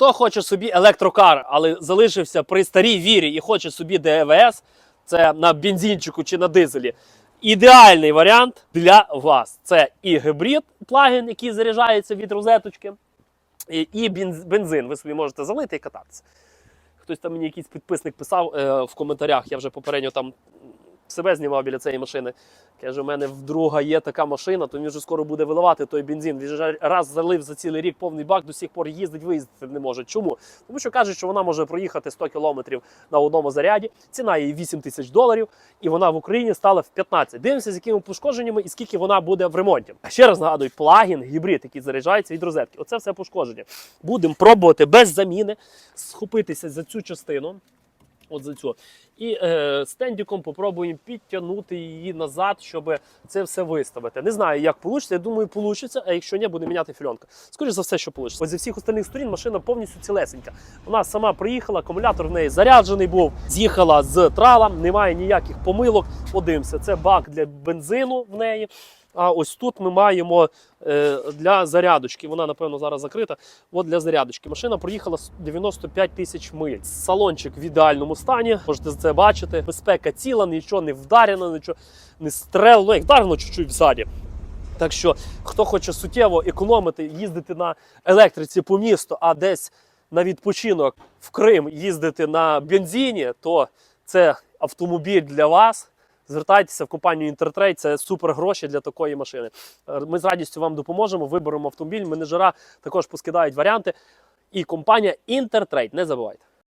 Хто хоче собі електрокар, але залишився при старій вірі і хоче собі ДВС, це на бензинчику чи на дизелі. Ідеальний варіант для вас. Це і гібрид плагін, який заряджається від розеточки, і, бензин. Ви собі можете залити і кататися. Хтось там мені якийсь підписник писав е, в коментарях, я вже попередньо там себе знімав біля цієї машини. Каже, у мене вдруга є така машина, то він вже скоро буде виливати той бензин. Він вже раз залив за цілий рік повний бак, до сих пор їздить, виїздити не може. Чому? Тому що кажуть, що вона може проїхати 100 кілометрів на одному заряді. Ціна її 8 тисяч доларів, і вона в Україні стала в 15. Дивимося, з якими пошкодженнями і скільки вона буде в ремонті. Ще раз нагадую, плагін, гібрид, який заряджається від розетки. Оце все пошкодження. Будемо пробувати без заміни схопитися за цю частину. От за цю. І е, стендіком попробуємо підтягнути її назад, щоб це все виставити. Не знаю, як вийде. Я думаю, вийде, а якщо ні, буде міняти фільонка. Скоріше за все, що вийде. Ось зі всіх остальних сторін машина повністю цілесенька. Вона сама приїхала, акумулятор в неї заряджений був, з'їхала з тралом, немає ніяких помилок. Подивимося, це бак для бензину в неї. А ось тут ми маємо е, для зарядочки. Вона, напевно, зараз закрита. От для зарядочки. Машина проїхала 95 тисяч миль. Салончик в ідеальному стані. Можете це бачити. Безпека ціла, нічого не вдарено, нічого не стрелено. Ну, як вдарено чуть-чуть взаді. Так що, хто хоче суттєво економити, їздити на електриці по місту, а десь на відпочинок в Крим їздити на бензині, то це автомобіль для вас. Звертайтеся в компанію Інтертрейд, це супер гроші для такої машини. Е, Ми з радістю вам допоможемо, виберемо автомобіль. Менеджера також поскидають варіанти. І компанія Інтертрейд, не забувайте.